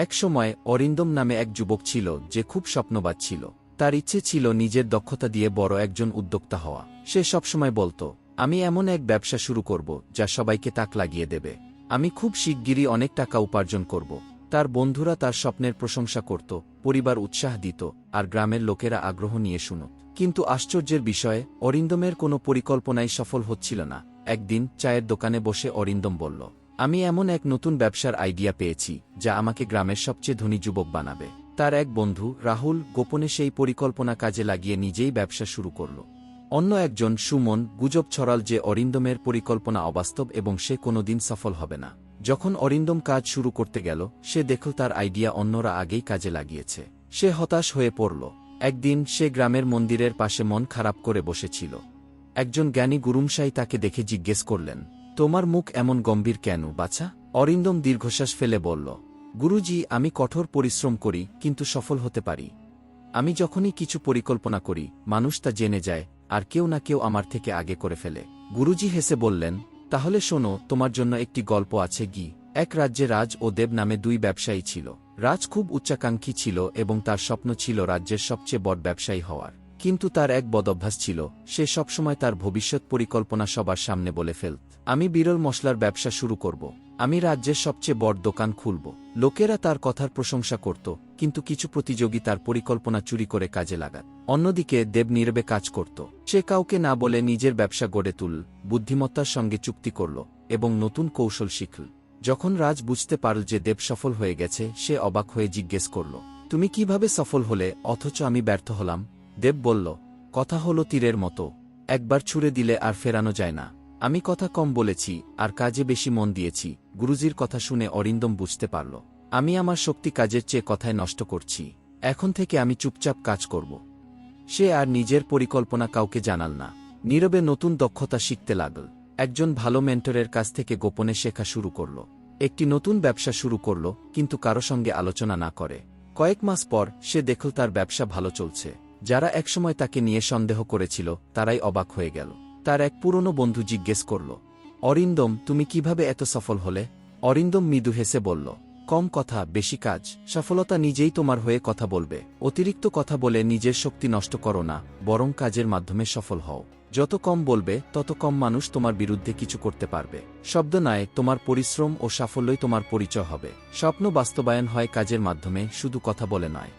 এক সময় অরিন্দম নামে এক যুবক ছিল যে খুব স্বপ্নবাদ ছিল। তার ইচ্ছে ছিল নিজের দক্ষতা দিয়ে বড় একজন উদ্যোক্তা হওয়া। সে সবসময় বলতো, আমি এমন এক ব্যবসা শুরু করব যা সবাইকে তাক লাগিয়ে দেবে। আমি খুব শিগগিরই অনেক টাকা উপার্জন করব। তার বন্ধুরা তার স্বপ্নের প্রশংসা করত, পরিবার উৎসাহ দিত, আর গ্রামের লোকেরা আগ্রহ নিয়ে শুনত। কিন্তু আশ্চর্যের বিষয়ে, অরিন্দমের কোনো পরিকল্পনাই সফল হচ্ছিল না। একদিন চায়ের দোকানে বসে অরিন্দম বলল আমি এমন এক নতুন ব্যবসার আইডিয়া পেয়েছি, যা আমাকে গ্রামের সবচেয়ে ধনী যুবক বানাবে। তার এক বন্ধু, রাহুল, গোপনে সেই পরিকল্পনা কাজে লাগিয়ে নিজেই ব্যবসা শুরু করল। অন্য একজন, সুমন, গুজব ছড়াল যে অরিন্দমের পরিকল্পনা অবাস্তব এবং সে কোনোদিন সফল হবে না। যখন অরিন্দম কাজ শুরু করতে গেল, সে দেখল তার আইডিয়া অন্যরা আগেই কাজে লাগিয়েছে। সে হতাশ হয়ে পড়ল। একদিন, সে গ্রামের মন্দিরের পাশে মন খারাপ করে বসেছিল। একজন জ্ঞানী গুরুমশাই তাকে দেখে জিজ্ঞেস করলেন তোমার মুখ এমন গম্ভীর কেন, বাছা? অরিন্দম দীর্ঘশ্বাস ফেলে বলল, গুরুজি, আমি কঠোর পরিশ্রম করি, কিন্তু সফল হতে পারি। আমি যখনই কিছু পরিকল্পনা করি, মানুষ তা জেনে যায়, আর কেউ না কেউ আমার থেকে আগে করে ফেলে। গুরুজি হেসে বললেন, তাহলে শোনো, তোমার জন্য একটি গল্প আছে গি। এক রাজ্যে রাজ ও দেব নামে দুই ব্যবসায়ী ছিল। রাজ খুব উচ্চাকাঙ্ক্ষী ছিল এবং তার স্বপ্ন ছিল রাজ্যের সবচেয়ে বড় ব্যবসায়ী হওয়ার। কিন্তু তার এক বদভ্যাস ছিল, সে সবসময় তার ভবিষ্যৎ পরিকল্পনা সবার সামনে বলে ফেলত। আমি বিরল মশলার ব্যবসা শুরু করব। আমি রাজ্যের সবচেয়ে বড় দোকান খুলব। লোকেরা তার কথার প্রশংসা করত, কিন্তু কিছু প্রতিযোগী তার পরিকল্পনা চুরি করে কাজে লাগাত। অন্যদিকে দেব নীরবে কাজ করত। সে কাউকে না বলে নিজের ব্যবসা গড়ে তুল, বুদ্ধিমত্তার সঙ্গে চুক্তি করল, এবং নতুন কৌশল শিখল। যখন রাজ বুঝতে পারল যে দেব সফল হয়ে গেছে, সে অবাক হয়ে জিজ্ঞেস করল, তুমি কীভাবে সফল হলে, অথচ আমি ব্যর্থ হলাম? দেব বলল, কথা হলো তীরের মতো। একবার ছুড়ে দিলে আর ফেরানো যায় না। আমি কথা কম বলেছি, আর কাজে বেশি মন দিয়েছি। গুরুজির কথা শুনে অরিন্দম বুঝতে পারল। আমি আমার শক্তি কাজের চেয়ে কথায় নষ্ট করছি। এখন থেকে আমি চুপচাপ কাজ করব। সে আর নিজের পরিকল্পনা কাউকে জানাল না। নীরবে নতুন দক্ষতা শিখতে লাগল। একজন ভালো মেন্টরের কাছ থেকে গোপনে শেখা শুরু করল। একটি নতুন ব্যবসা শুরু করল, কিন্তু কারও সঙ্গে আলোচনা না করে। কয়েক মাস পর সে দেখল তার ব্যবসা ভালো চলছে। যারা একসময় তাকে নিয়ে সন্দেহ করেছিল, তারাই অবাক হয়ে গেল। তার এক পুরনো বন্ধু জিজ্ঞেস করল, অরিন্দম, তুমি কীভাবে এত সফল হলে? অরিন্দম মৃদু হেসে বলল, কম কথা, বেশি কাজ। সফলতা নিজেই তোমার হয়ে কথা বলবে। অতিরিক্ত কথা বলে নিজের শক্তি নষ্ট করো না, বরং কাজের মাধ্যমে সফল হও। যত কম বলবে, তত কম মানুষ তোমার বিরুদ্ধে কিছু করতে পারবে। শব্দ নয়, তোমার পরিশ্রম ও সাফল্যই তোমার পরিচয় হবে। স্বপ্ন বাস্তবায়ন হয় কাজের মাধ্যমে, শুধু কথা বলে নয়।